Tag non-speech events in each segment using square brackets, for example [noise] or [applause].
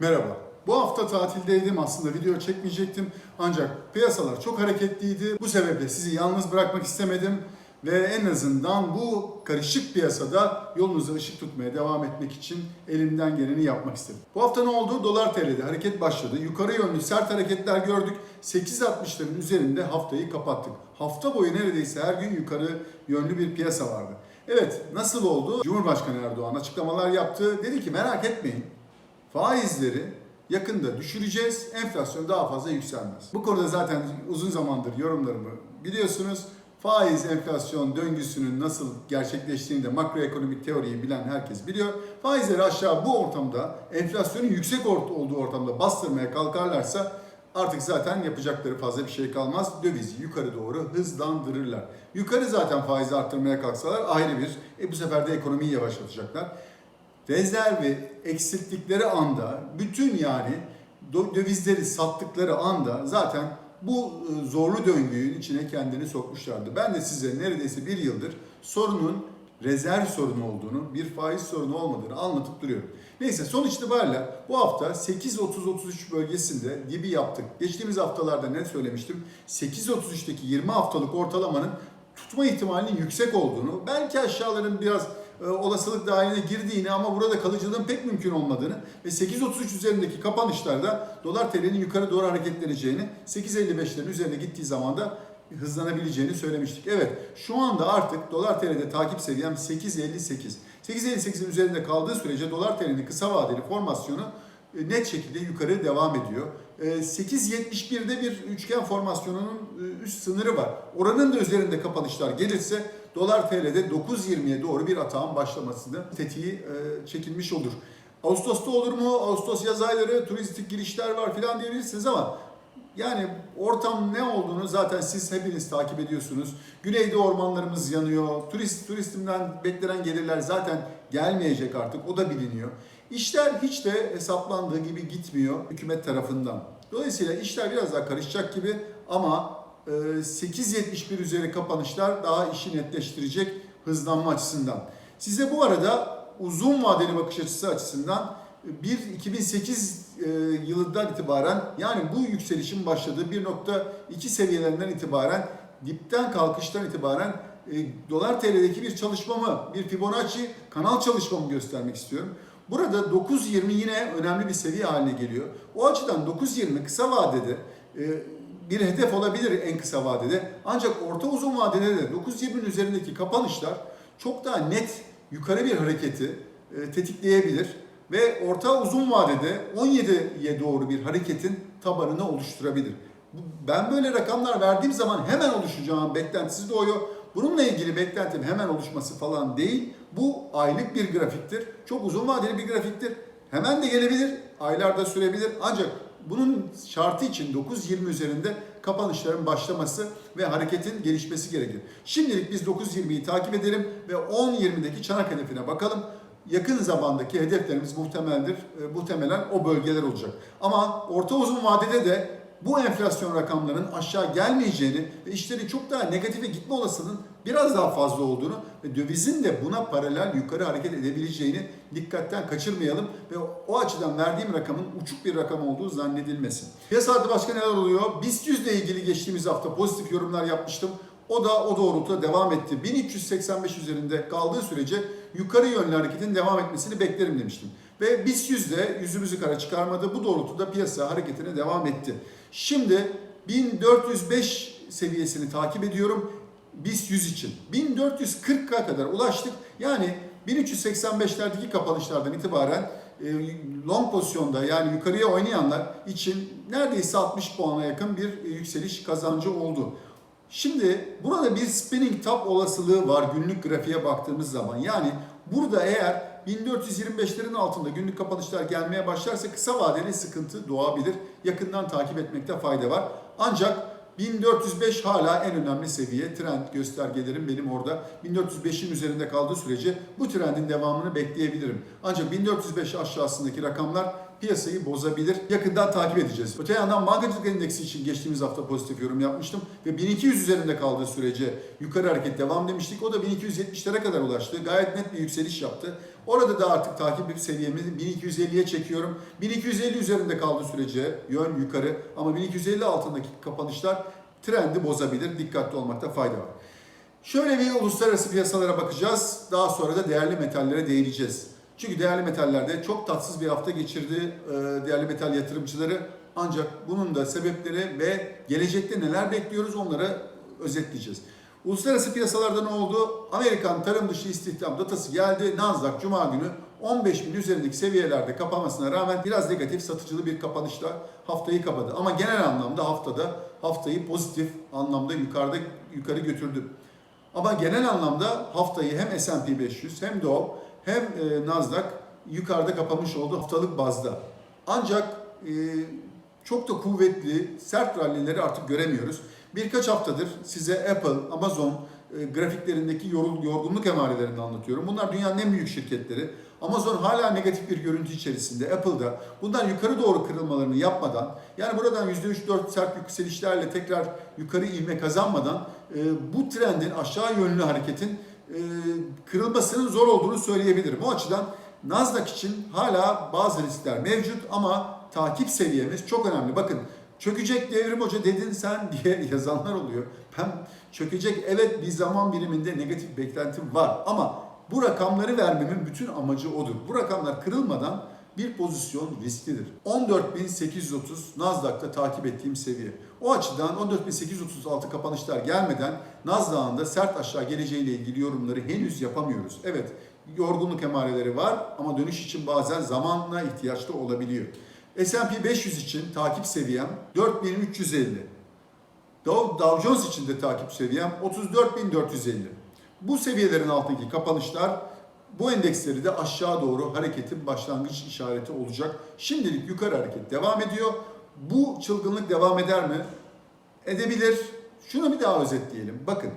Merhaba. Bu hafta tatildeydim aslında video çekmeyecektim ancak piyasalar çok hareketliydi. Bu sebeple sizi yalnız bırakmak istemedim ve en azından bu karışık piyasada yolunuza ışık tutmaya devam etmek için elimden geleni yapmak istedim. Bu hafta ne oldu? Dolar TL'de hareket başladı. Yukarı yönlü sert hareketler gördük. 8.60'ların üzerinde haftayı kapattık. Hafta boyu neredeyse her gün yukarı yönlü bir piyasa vardı. Evet nasıl oldu? Cumhurbaşkanı Erdoğan açıklamalar yaptı. Dedi ki merak etmeyin faizleri yakında düşüreceğiz, enflasyon daha fazla yükselmez. Bu konuda zaten uzun zamandır yorumlarımı biliyorsunuz. Faiz enflasyon döngüsünün nasıl gerçekleştiğini de makroekonomik teoriyi bilen herkes biliyor. Faizleri aşağı bu ortamda, enflasyonun yüksek olduğu ortamda bastırmaya kalkarlarsa artık zaten yapacakları fazla bir şey kalmaz. Dövizi yukarı doğru hızlandırırlar. Yukarı zaten faizi arttırmaya kalksalar ayrı bir. E bu sefer de ekonomiyi yavaşlatacaklar rezervi eksilttikleri anda bütün yani dövizleri sattıkları anda zaten bu e, zorlu döngünün içine kendini sokmuşlardı. Ben de size neredeyse bir yıldır sorunun rezerv sorunu olduğunu, bir faiz sorunu olmadığını anlatıp duruyorum. Neyse sonuç itibariyle bu hafta 8.30-33 bölgesinde dibi yaptık. Geçtiğimiz haftalarda ne söylemiştim? 8.33'teki 20 haftalık ortalamanın tutma ihtimalinin yüksek olduğunu, belki aşağıların biraz e, olasılık dahiline girdiğini ama burada kalıcılığın pek mümkün olmadığını ve 8.33 üzerindeki kapanışlarda dolar TL'nin yukarı doğru hareketleneceğini, 8.55'lerin üzerine gittiği zaman da hızlanabileceğini söylemiştik. Evet şu anda artık dolar TL'de takip seviyem 8.58. 8.58'in üzerinde kaldığı sürece dolar TL'nin kısa vadeli formasyonu e, net şekilde yukarı devam ediyor. E, 8.71'de bir üçgen formasyonunun e, üst sınırı var. Oranın da üzerinde kapanışlar gelirse dolar TL'de 9.20'ye doğru bir atağın başlamasını tetiği e, çekilmiş olur. Ağustos'ta olur mu? Ağustos yaz ayları turistik girişler var filan diyebilirsiniz ama yani ortam ne olduğunu zaten siz hepiniz takip ediyorsunuz. Güneyde ormanlarımız yanıyor. Turist turistimden beklenen gelirler zaten gelmeyecek artık. O da biliniyor. İşler hiç de hesaplandığı gibi gitmiyor hükümet tarafından. Dolayısıyla işler biraz daha karışacak gibi ama 8.71 üzeri kapanışlar daha işi netleştirecek hızlanma açısından. Size bu arada uzun vadeli bakış açısı açısından bir 2008 e, yılından itibaren yani bu yükselişin başladığı 1.2 seviyelerinden itibaren dipten kalkıştan itibaren e, dolar TL'deki bir çalışmamı, bir Fibonacci kanal çalışmamı göstermek istiyorum. Burada 9.20 yine önemli bir seviye haline geliyor. O açıdan 9.20 kısa vadede e, bir hedef olabilir en kısa vadede. Ancak orta uzun vadede de 9.20'nin üzerindeki kapanışlar çok daha net yukarı bir hareketi e, tetikleyebilir ve orta uzun vadede 17'ye doğru bir hareketin tabanını oluşturabilir. Ben böyle rakamlar verdiğim zaman hemen oluşacağım beklentisi doğuyor. Bununla ilgili beklentim hemen oluşması falan değil. Bu aylık bir grafiktir. Çok uzun vadeli bir grafiktir. Hemen de gelebilir, aylarda sürebilir. Ancak bunun şartı için 9.20 üzerinde kapanışların başlaması ve hareketin gelişmesi gerekir. Şimdilik biz 9.20'yi takip edelim ve 10.20'deki çanak hedefine bakalım. Yakın zamandaki hedeflerimiz muhtemeldir, e, muhtemelen o bölgeler olacak. Ama orta uzun vadede de bu enflasyon rakamlarının aşağı gelmeyeceğini ve işlerin çok daha negatife gitme olasılığının biraz daha fazla olduğunu ve dövizin de buna paralel yukarı hareket edebileceğini dikkatten kaçırmayalım ve o açıdan verdiğim rakamın uçuk bir rakam olduğu zannedilmesin. Piyasalarda başka neler oluyor? BIST 100 ile ilgili geçtiğimiz hafta pozitif yorumlar yapmıştım. O da o doğrultuda devam etti. 1385 üzerinde kaldığı sürece yukarı yönlü hareketin devam etmesini beklerim demiştim. Ve BIST 100 de yüzümüzü kara çıkarmadı. Bu doğrultuda piyasa hareketine devam etti. Şimdi 1405 seviyesini takip ediyorum. BIST 100 için. 1440'a kadar ulaştık. Yani 1385'lerdeki kapanışlardan itibaren e, long pozisyonda yani yukarıya oynayanlar için neredeyse 60 puana yakın bir e, yükseliş kazancı oldu. Şimdi burada bir spinning top olasılığı var günlük grafiğe baktığımız zaman. Yani burada eğer 1425'lerin altında günlük kapanışlar gelmeye başlarsa kısa vadeli sıkıntı doğabilir. Yakından takip etmekte fayda var. Ancak 1405 hala en önemli seviye. Trend göstergelerim benim orada. 1405'in üzerinde kaldığı sürece bu trendin devamını bekleyebilirim. Ancak 1405 aşağısındaki rakamlar piyasayı bozabilir. Yakından takip edeceğiz. Öte yandan bankacılık endeksi için geçtiğimiz hafta pozitif yorum yapmıştım ve 1200 üzerinde kaldığı sürece yukarı hareket devam demiştik. O da 1270'lere kadar ulaştı. Gayet net bir yükseliş yaptı. Orada da artık takip seviyemizi 1250'ye çekiyorum. 1250 üzerinde kaldığı sürece yön yukarı ama 1250 altındaki kapanışlar trendi bozabilir. Dikkatli olmakta fayda var. Şöyle bir uluslararası piyasalara bakacağız. Daha sonra da değerli metallere değineceğiz. Çünkü değerli metallerde çok tatsız bir hafta geçirdi e, değerli metal yatırımcıları. Ancak bunun da sebepleri ve gelecekte neler bekliyoruz onları özetleyeceğiz. Uluslararası piyasalarda ne oldu? Amerikan tarım dışı istihdam datası geldi. Nasdaq Cuma günü 15 bin üzerindeki seviyelerde kapanmasına rağmen biraz negatif satıcılı bir kapanışla haftayı kapadı. Ama genel anlamda haftada haftayı pozitif anlamda yukarıda yukarı götürdü. Ama genel anlamda haftayı hem S&P 500 hem Dow hem e, Nasdaq yukarıda kapamış oldu haftalık bazda. Ancak e, çok da kuvvetli, sert rallileri artık göremiyoruz. Birkaç haftadır size Apple, Amazon e, grafiklerindeki yorul, yorgunluk emarelerini anlatıyorum. Bunlar dünyanın en büyük şirketleri. Amazon hala negatif bir görüntü içerisinde. Apple'da bundan yukarı doğru kırılmalarını yapmadan, yani buradan %3-4 sert yükselişlerle tekrar yukarı ivme kazanmadan e, bu trendin aşağı yönlü hareketin e, kırılmasının zor olduğunu söyleyebilirim. O açıdan Nasdaq için hala bazı riskler mevcut ama takip seviyemiz çok önemli. Bakın çökecek devrim hoca dedin sen [laughs] diye yazanlar oluyor. Ben çökecek evet bir zaman biriminde negatif beklentim var ama bu rakamları vermemin bütün amacı odur. Bu rakamlar kırılmadan bir pozisyon risklidir. 14.830 Nasdaq'ta takip ettiğim seviye. O açıdan 14.836 kapanışlar gelmeden Nasdaq'ın da sert aşağı geleceğiyle ilgili yorumları henüz yapamıyoruz. Evet yorgunluk emareleri var ama dönüş için bazen zamanla ihtiyaçlı olabiliyor. S&P 500 için takip seviyem 4350. Dow, Dow Jones için de takip seviyem 34.450. Bu seviyelerin altındaki kapanışlar bu endeksleri de aşağı doğru hareketin başlangıç işareti olacak. Şimdilik yukarı hareket devam ediyor. Bu çılgınlık devam eder mi? Edebilir. Şunu bir daha özetleyelim. Bakın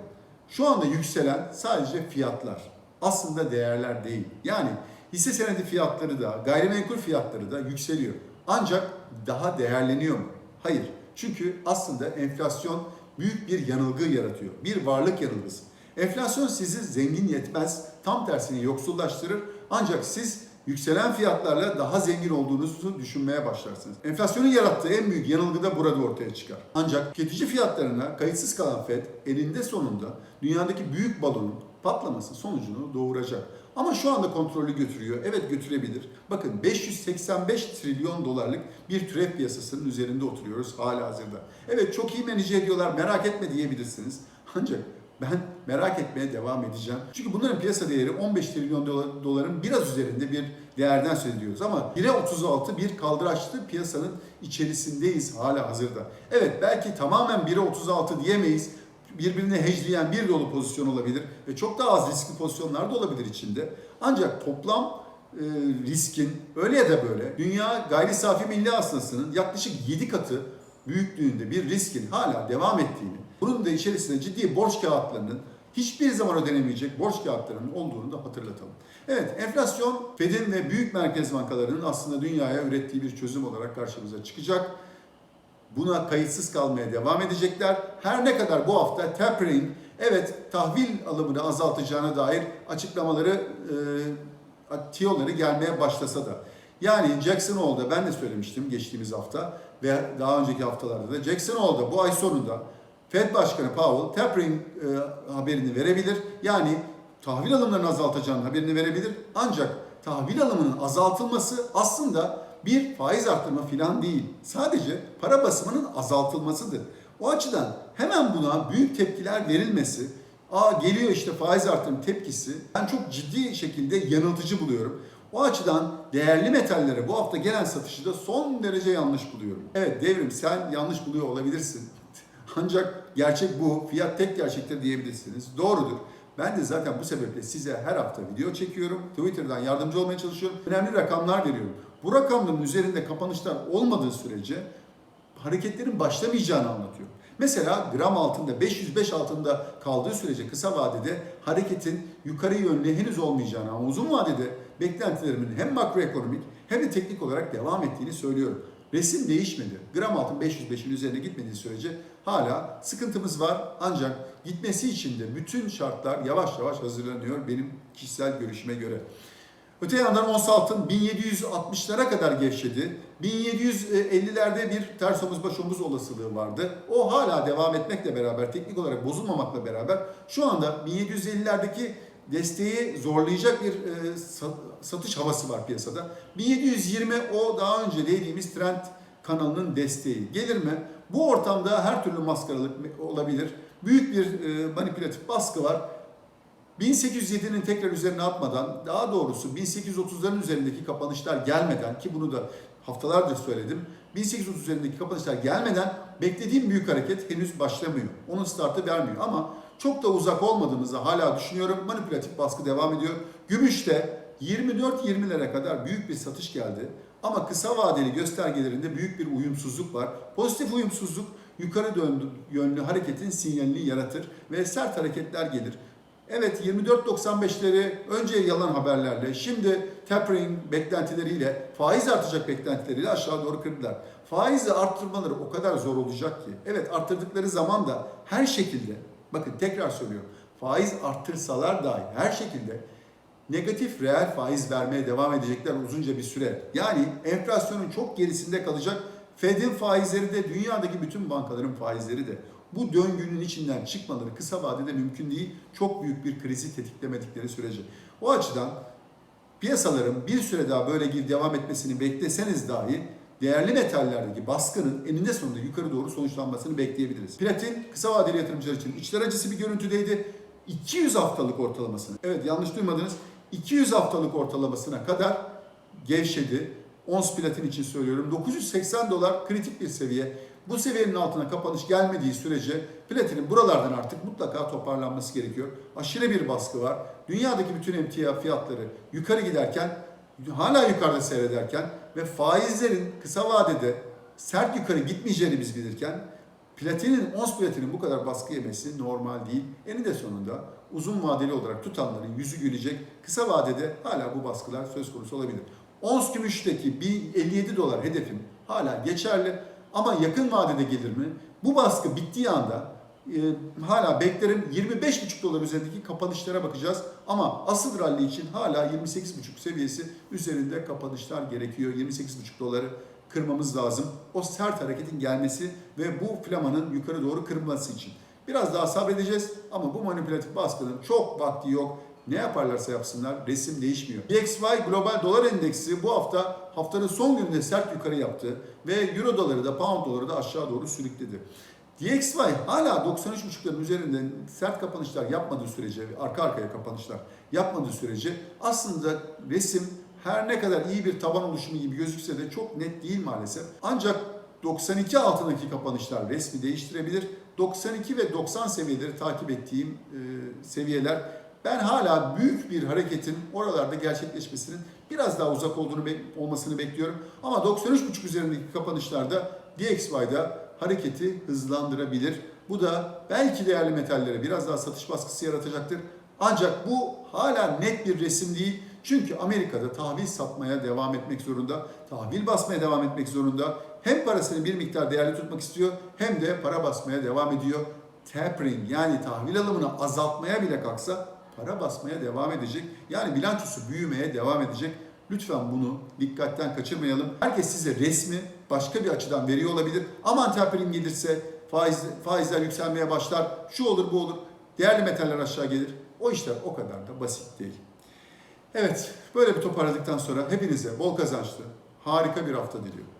şu anda yükselen sadece fiyatlar. Aslında değerler değil. Yani hisse senedi fiyatları da, gayrimenkul fiyatları da yükseliyor. Ancak daha değerleniyor mu? Hayır. Çünkü aslında enflasyon büyük bir yanılgı yaratıyor. Bir varlık yanılgısı. Enflasyon sizi zengin yetmez, tam tersine yoksullaştırır. Ancak siz yükselen fiyatlarla daha zengin olduğunuzu düşünmeye başlarsınız. Enflasyonun yarattığı en büyük yanılgı da burada ortaya çıkar. Ancak tüketici fiyatlarına kayıtsız kalan FED eninde sonunda dünyadaki büyük balonun patlaması sonucunu doğuracak. Ama şu anda kontrolü götürüyor. Evet götürebilir. Bakın 585 trilyon dolarlık bir türev piyasasının üzerinde oturuyoruz hala hazırda. Evet çok iyi menece ediyorlar merak etme diyebilirsiniz. Ancak ben merak etmeye devam edeceğim. Çünkü bunların piyasa değeri 15 trilyon dolar- doların biraz üzerinde bir değerden söz ediyoruz. Ama 1'e 36 bir kaldıraçlı piyasanın içerisindeyiz hala hazırda. Evet belki tamamen 1'e 36 diyemeyiz. Birbirine hecleyen bir dolu pozisyon olabilir ve çok daha az riskli pozisyonlar da olabilir içinde. Ancak toplam e, riskin öyle ya da böyle dünya gayri safi milli hasılasının yaklaşık 7 katı büyüklüğünde bir riskin hala devam ettiğini, bunun da içerisinde ciddi borç kağıtlarının hiçbir zaman ödenemeyecek borç kağıtlarının olduğunu da hatırlatalım. Evet, enflasyon Fed'in ve büyük merkez bankalarının aslında dünyaya ürettiği bir çözüm olarak karşımıza çıkacak. Buna kayıtsız kalmaya devam edecekler. Her ne kadar bu hafta tapering, evet tahvil alımını azaltacağına dair açıklamaları, e, tiyoları gelmeye başlasa da. Yani Jackson Hole'da ben de söylemiştim geçtiğimiz hafta ve daha önceki haftalarda da Jackson Hole'da bu ay sonunda Fed Başkanı Powell tapering e, haberini verebilir. Yani tahvil alımlarını azaltacağının haberini verebilir. Ancak tahvil alımının azaltılması aslında bir faiz arttırma falan değil. Sadece para basımının azaltılmasıdır. O açıdan hemen buna büyük tepkiler verilmesi, aa geliyor işte faiz artırım tepkisi ben çok ciddi şekilde yanıltıcı buluyorum. O açıdan değerli metallere bu hafta gelen satışı da son derece yanlış buluyorum. Evet devrim sen yanlış buluyor olabilirsin. [laughs] Ancak gerçek bu. Fiyat tek gerçektir diyebilirsiniz. Doğrudur. Ben de zaten bu sebeple size her hafta video çekiyorum. Twitter'dan yardımcı olmaya çalışıyorum. Önemli rakamlar veriyorum. Bu rakamların üzerinde kapanışlar olmadığı sürece hareketlerin başlamayacağını anlatıyor. Mesela gram altında 505 altında kaldığı sürece kısa vadede hareketin yukarı yönlü henüz olmayacağını ama uzun vadede beklentilerimin hem makroekonomik hem de teknik olarak devam ettiğini söylüyorum. Resim değişmedi. Gram altın 505'in üzerine gitmediği sürece hala sıkıntımız var. Ancak gitmesi için de bütün şartlar yavaş yavaş hazırlanıyor benim kişisel görüşüme göre. Öte yandan ons altın 1760'lara kadar gevşedi. 1750'lerde bir ters omuz baş omuz olasılığı vardı. O hala devam etmekle beraber, teknik olarak bozulmamakla beraber şu anda 1750'lerdeki desteği zorlayacak bir e, sa- satış havası var piyasada. 1720 o daha önce değdiğimiz trend kanalının desteği. Gelir mi? Bu ortamda her türlü maskaralık olabilir. Büyük bir e, manipülatif baskı var. 1807'nin tekrar üzerine atmadan, daha doğrusu 1830'ların üzerindeki kapanışlar gelmeden ki bunu da haftalardır söyledim. 1830 üzerindeki kapanışlar gelmeden beklediğim büyük hareket henüz başlamıyor. Onun startı vermiyor ama çok da uzak olmadığımızı hala düşünüyorum. Manipülatif baskı devam ediyor. Gümüşte 24-20'lere kadar büyük bir satış geldi. Ama kısa vadeli göstergelerinde büyük bir uyumsuzluk var. Pozitif uyumsuzluk yukarı döndü, yönlü hareketin sinyalini yaratır ve sert hareketler gelir. Evet 24.95'leri önce yalan haberlerle, şimdi tapering beklentileriyle, faiz artacak beklentileriyle aşağı doğru kırdılar. Faizi arttırmaları o kadar zor olacak ki. Evet arttırdıkları zaman da her şekilde, bakın tekrar söylüyorum, faiz arttırsalar dahi her şekilde negatif reel faiz vermeye devam edecekler uzunca bir süre. Yani enflasyonun çok gerisinde kalacak. Fed'in faizleri de dünyadaki bütün bankaların faizleri de bu döngünün içinden çıkmaları kısa vadede mümkün değil. Çok büyük bir krizi tetiklemedikleri sürece. O açıdan piyasaların bir süre daha böyle gir devam etmesini bekleseniz dahi değerli metallerdeki baskının eninde sonunda yukarı doğru sonuçlanmasını bekleyebiliriz. Platin kısa vadeli yatırımcılar için içler acısı bir görüntüdeydi. 200 haftalık ortalamasını, evet yanlış duymadınız, 200 haftalık ortalamasına kadar gevşedi. Ons platin için söylüyorum. 980 dolar kritik bir seviye. Bu seviyenin altına kapanış gelmediği sürece platinin buralardan artık mutlaka toparlanması gerekiyor. Aşırı bir baskı var. Dünyadaki bütün emtia fiyatları yukarı giderken, hala yukarıda seyrederken ve faizlerin kısa vadede sert yukarı gitmeyeceğini biz bilirken platinin, ons platinin bu kadar baskı yemesi normal değil. Eninde sonunda uzun vadeli olarak tutanların yüzü gülecek. Kısa vadede hala bu baskılar söz konusu olabilir. Ons gümüşteki bir 57 dolar hedefim hala geçerli. Ama yakın vadede gelir mi? Bu baskı bittiği anda e, hala beklerim 25,5 dolar üzerindeki kapanışlara bakacağız. Ama asıl rally için hala 28,5 seviyesi üzerinde kapanışlar gerekiyor. 28,5 doları kırmamız lazım. O sert hareketin gelmesi ve bu flamanın yukarı doğru kırılması için. Biraz daha sabredeceğiz ama bu manipülatif baskının çok vakti yok. Ne yaparlarsa yapsınlar resim değişmiyor. DXY Global Dolar Endeksi bu hafta haftanın son gününde sert yukarı yaptı ve Euro doları da Pound doları da aşağı doğru sürükledi. DXY hala 93.5'ların üzerinde sert kapanışlar yapmadığı sürece, arka arkaya kapanışlar yapmadığı sürece aslında resim her ne kadar iyi bir taban oluşumu gibi gözükse de çok net değil maalesef. Ancak 92 altındaki kapanışlar resmi değiştirebilir. 92 ve 90 seviyeleri takip ettiğim e, seviyeler ben hala büyük bir hareketin oralarda gerçekleşmesinin biraz daha uzak olduğunu olmasını bekliyorum. Ama 93.5 üzerindeki kapanışlarda DXY'da hareketi hızlandırabilir. Bu da belki değerli metallere biraz daha satış baskısı yaratacaktır. Ancak bu hala net bir resim değil. Çünkü Amerika'da tahvil satmaya devam etmek zorunda, tahvil basmaya devam etmek zorunda. Hem parasını bir miktar değerli tutmak istiyor hem de para basmaya devam ediyor. Tapering yani tahvil alımını azaltmaya bile kalksa para basmaya devam edecek. Yani bilançosu büyümeye devam edecek. Lütfen bunu dikkatten kaçırmayalım. Herkes size resmi başka bir açıdan veriyor olabilir. Aman tapering gelirse faiz, faizler yükselmeye başlar. Şu olur bu olur. Değerli metaller aşağı gelir. O işler o kadar da basit değil. Evet, böyle bir toparladıktan sonra hepinize bol kazançlı, harika bir hafta diliyorum.